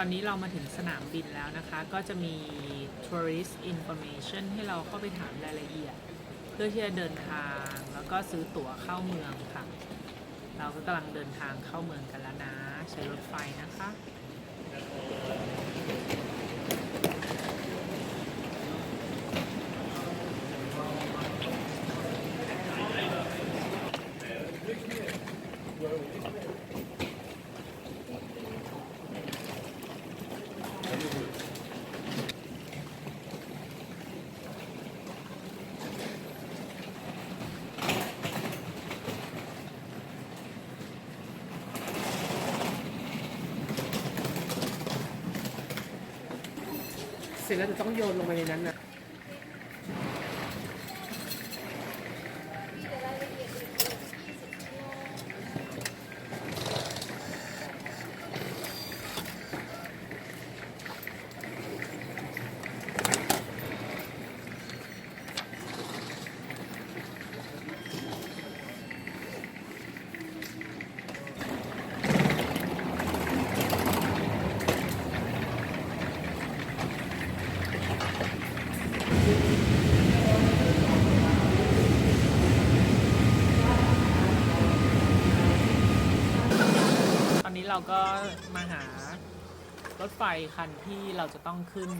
ตอนนี้เรามาถึงสนามบินแล้วนะคะ ก็จะมี tourist information ให้เราเข้าไปถามรายละเอียด เพื่อที่จะเดินทางแล้วก็ซื้อตั๋วเข้าเมืองค่ะ เราก็กำลังเดินทางเข้าเมืองกันแล้วนะ ใช้รถไฟนะคะ เสร็จแล้วจะต้องโยนลงไปในนั้นนะ เราก็มาหารถไฟคันที่เราจะต้องขึ้น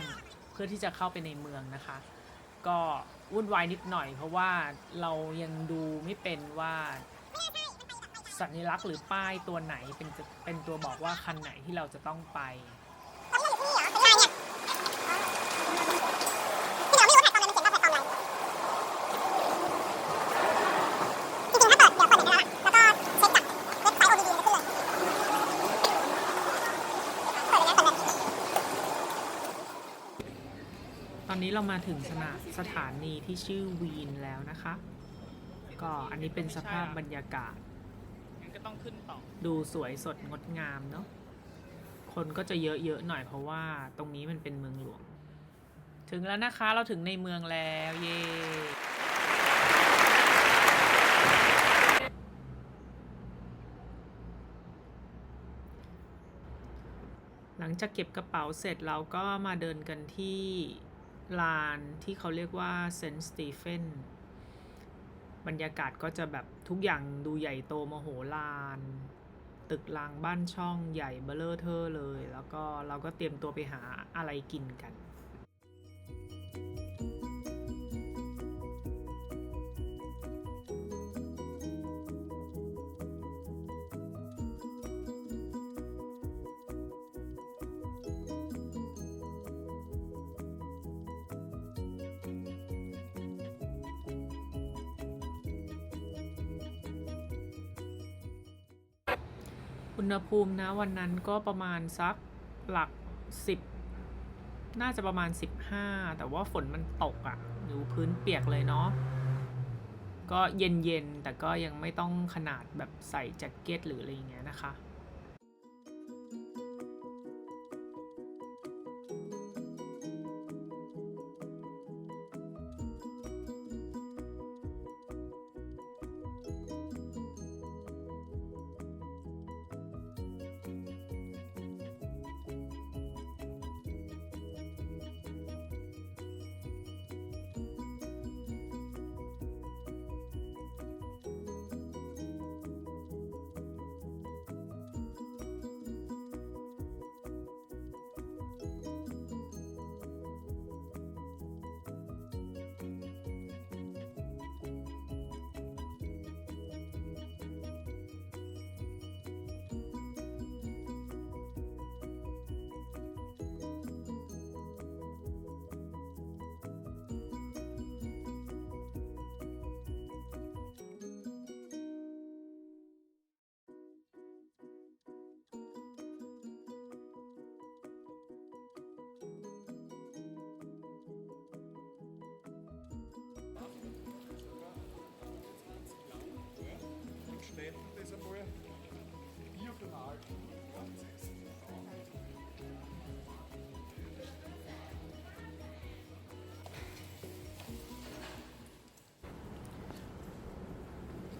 เพื่อที่จะเข้าไปในเมืองนะคะ ก็วุ่นวายนิดหน่อย เพราะว่าเรายังดูไม่เป็นว่าสัญลักษณ์หรือป้ายตัวไหนเป็นเป็นตัวบอกว่าคันไหนที่เราจะต้องไป ตอ นนี้เรามาถึงสถาสถานีที่ชื่อวีนแล้วนะคะ ก็อันนี้เป็นสภาพบรรยากาศก็ต้องขึ้นต่อ ดูสวยสดงดงามเนาะ คนก็จะเยอะๆหน่อยเพราะว่าตรงนี้มันเป็นเมืองหลวง ถึงแล้วนะคะเราถึงในเมืองแล้วเย้หลังจากเก็บกระเป๋าเสร็จเราก็มาเดินกันที่ ลานที่เขาเรียกว่าเซนต์สตีเฟนบรรยากาศก็จะแบบทุกอย่างดูใหญ่โตมโหฬารตึกรางบ้านช่องใหญ่เบลเลอร์เทอร์เลย แล้วก็เราก็เตรียมตัวไปหาอะไรกินกัน อุณหภูมินะวันนั้นก็ประมาณสักหลักสิบน่าจะประมาณ 15 แต่ว่าฝนมันตกอะ่ะอยู่พื้นเปียกเลยเนาะก็เย็นๆ แต่ก็ยังไม่ต้องขนาดแบบใส่แจ็คเก็ตหรืออะไรอย่างเงี้ยนะคะ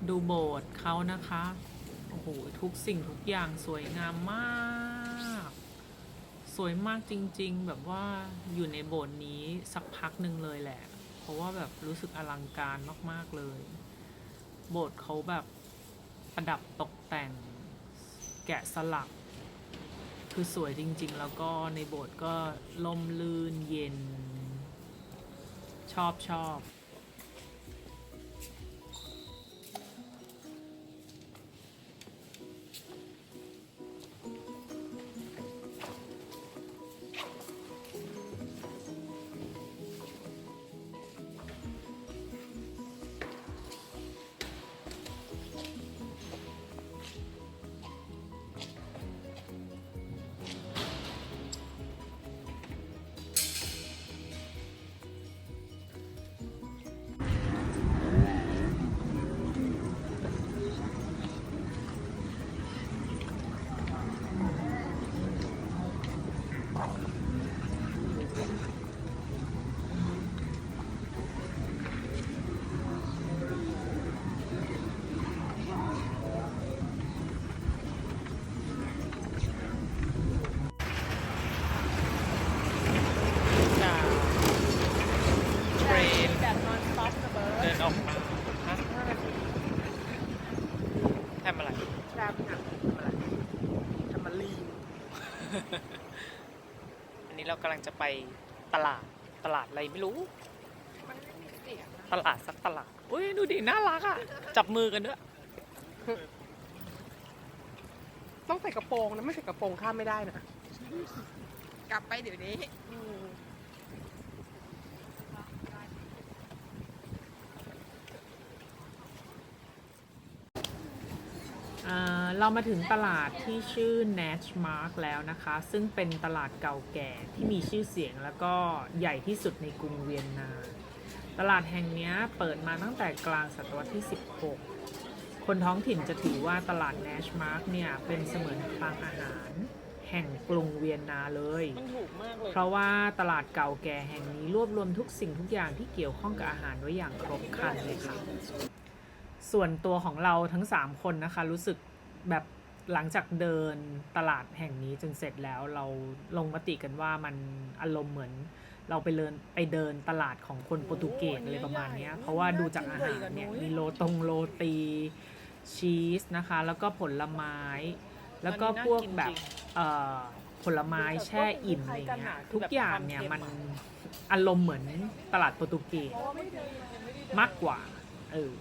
ดูโบสถ์เขานะคะ โอ้โห ทุกสิ่งทุกอย่างสวยงามมาก สวยมากจริง ๆ แบบว่าอยู่ในโบสถ์นี้สักพักหนึ่งเลยแหละ เพราะว่าแบบรู้สึกอลังการมาก ๆ เลย โบสถ์เขาแบบประดับตกแต่ง แกะสลัก คือสวยจริง ๆ แล้วก็ในโบสถ์ก็ล่มลื่นเย็น ชอบชอบ งจะไปตลาดตลาดอะไรไม่รู้ ตลาดสักตลาดอุ้ยดูดิน่ารักอะ จับมือกันด้วย ต้องใส่กระโปรงนะ ไม่ใส่กระโปรงข้ามไม่ได้นะ กลับไปเดี๋ยวนี้ อื เรามาถึงตลาดที่ชื่อ Nash Mark แล้วนะคะ ซึ่งเป็นตลาดเก่าแก่ที่มีชื่อเสียงแล้วก็ใหญ่ที่สุดในกรุงเวียนนา ตลาดแห่งเนี้ยเปิดมาตั้งแต่กลางศตวรรษที่ 16 คนท้องถิ่นจะถือว่าตลาด Nash Mark เนี่ยเป็นเสมือนคลังอาหาร แห่งกรุงเวียนนาเลยมันถูกมากเลย เพราะว่าตลาดเก่าแก่แห่งนี้รวบรวมทุกสิ่งทุกอย่างที่เกี่ยวข้องกับอาหารไว้อย่างครบครันเลยค่ะ ส่วนตัวของเราทั้ง 3 คนนะคะรู้สึก แบบหลังจากเดินตลาดแห่งนี้จนเสร็จแล้วเราลงมติกันว่ามันอารมณ์เหมือน เราไปเดินไปเดินตลาดของคนโปรตุเกสอะไรประมาณเนี้ยเพราะว่าดูจากอาหารเนี่ยมีโลตงโรตีชีสนะคะ แล้วก็ผลไม้ แล้วก็พวกแบบเอ่อผลไม้แช่อิ่มอะไรเงี้ยทุกอย่างเนี่ยมันอารมณ์เหมือนตลาดโปรตุเกสมากกว่าเออ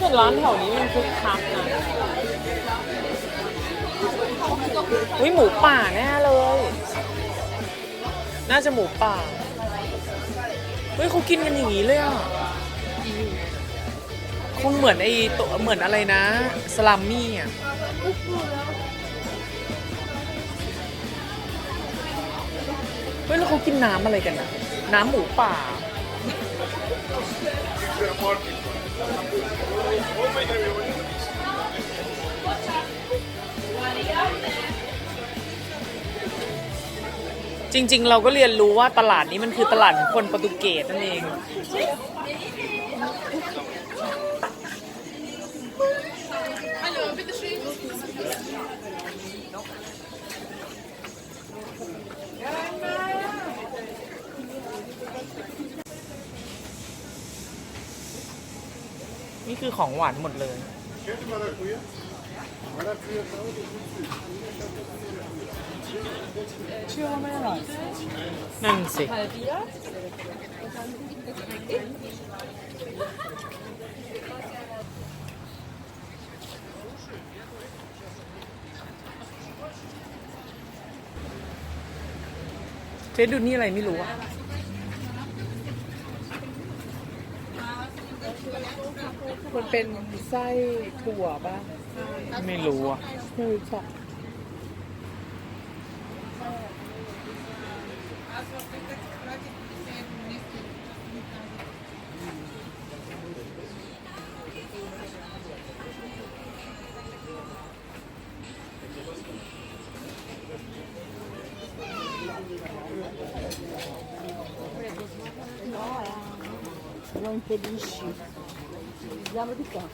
แต่ร้านแถวนี้มันคึกคักนะวิหมูป่าแน่เลย น่าจะหมูป่าเฮ้ยเขากินกันอย่างนี้เลยอะคงเหมือนไอตัวเหมือนอะไรนะ สลัมมี่อะเฮ้ยแล้วเขากินน้ำอะไรกันนะน้ำหมูป่า จริง ๆ เราก็เรียนรู้ว่าตลาดนี้มันคือตลาดของคนโปรตุเกสนั่นเอง นี่คือของหวานหมดเลย Kent u maracuja? Maracuja to เชื่อว่าไม่อร่อยนั่นสิ เจ๊ดูนี่อะไรไม่รู้อะ มันเป็นไส้ถั่วป่ะไม่รู้อะไม่รู้จักมันเป็นดิชิ Dama de campo.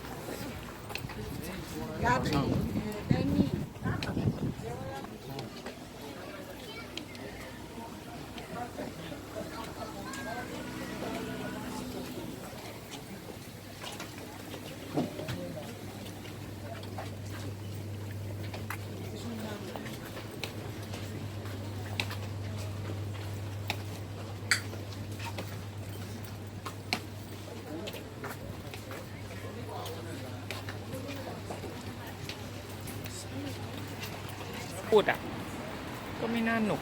พูดอะ ก็ไม่น่าหนุก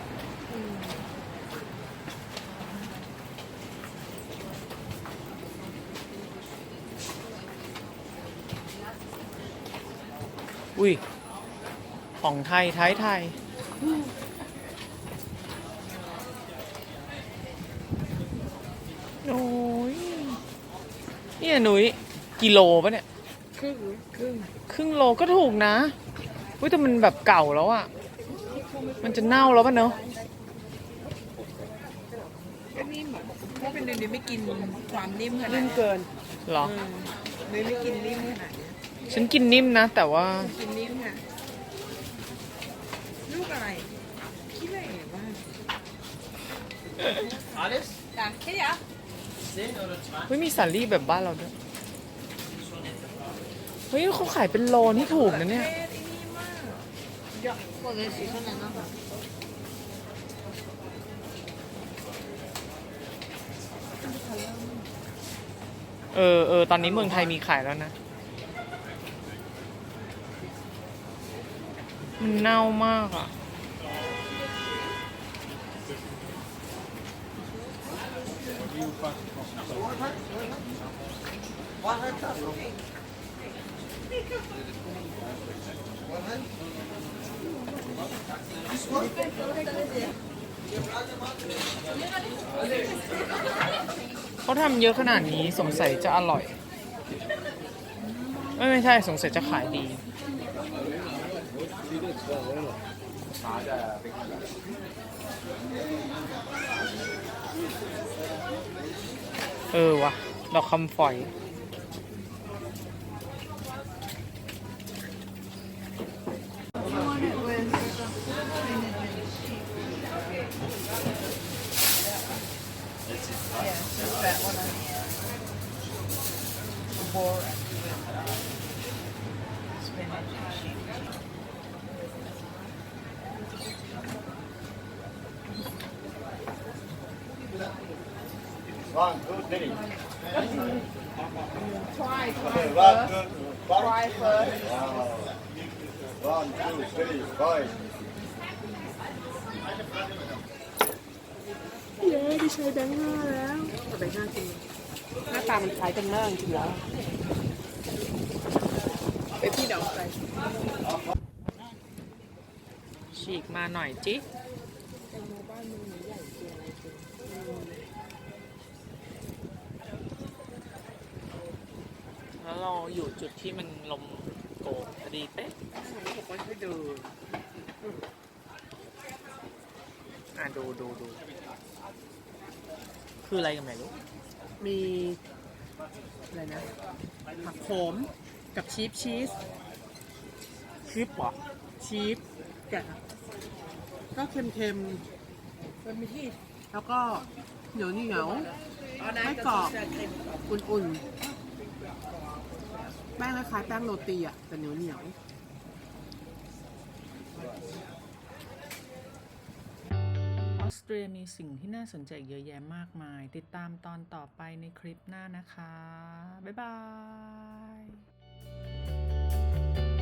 อุ้ย ของไทยไทยไทย โอ้ย เนี่ยหนุยกิโลปะเนี่ย C รึ่ง ครึ่ง ครึ่งโลก็ถูกนะ อุ้ยแต่มันแบบเก่าแล้วอะ มันจะเน่าแล้วปะเนอะก็นิ่มอะถ้าเป็นเนยไม่กินความนิ่มขนาดนิ่มนี้เกินหรอเนยไม่กินนิ่มขนาดนี้ฉันกินนิ่มนะ แต่ว่ากินนิ่มค่ะลูกอะไรขี้เหร่มาก Danke ja เฮ้ยมีสาลี่แบบบ้านเราด้วยเฮ้ยเขาขายเป็นโลนี่ถูกนะเนี่ย เออเออตอนนี้เมืองไทยมีขายแล้วนะ มันเน่ามากอะ เขาทำเยอะขนาดนี้สงสัยจะอร่อย ไม่ไม่ใช่สงสัยจะขายดีเออวะดอกคำฝอย One, two, three. try Okay, try one, first two, five. try first Wow. One, two, three, five. เย้ดิใช้แบงค์ห้าแล้วเอาแบงค์ห้ากินหน้าตามันคล้ายกันมากจริงๆแล้วไปพี่เดาไปฉีกมาหน่อยจิ แล้ว เราอยู่จุดที่มันลมโกกพอดีเป๊ะบอกว่าให้ดูอะดูดูดู คืออะไรกันไม่รู้มีอะไรนะผักโขมกับชีสชีสคลิปเหรอชีสแกะก็เค็มมันมีที่ๆแล้วก็เหนียวเหนียวอ๋อได้ไม่กรอบอุ่นๆ แป้งคล้ายแป้งโรตีอะแต่เหนียวเหนียวออสเตรียมีสิ่งที่น่าสนใจเยอะแยะมากมาย ติดตามตอนต่อไปในคลิปหน้านะคะ บ๊ายบาย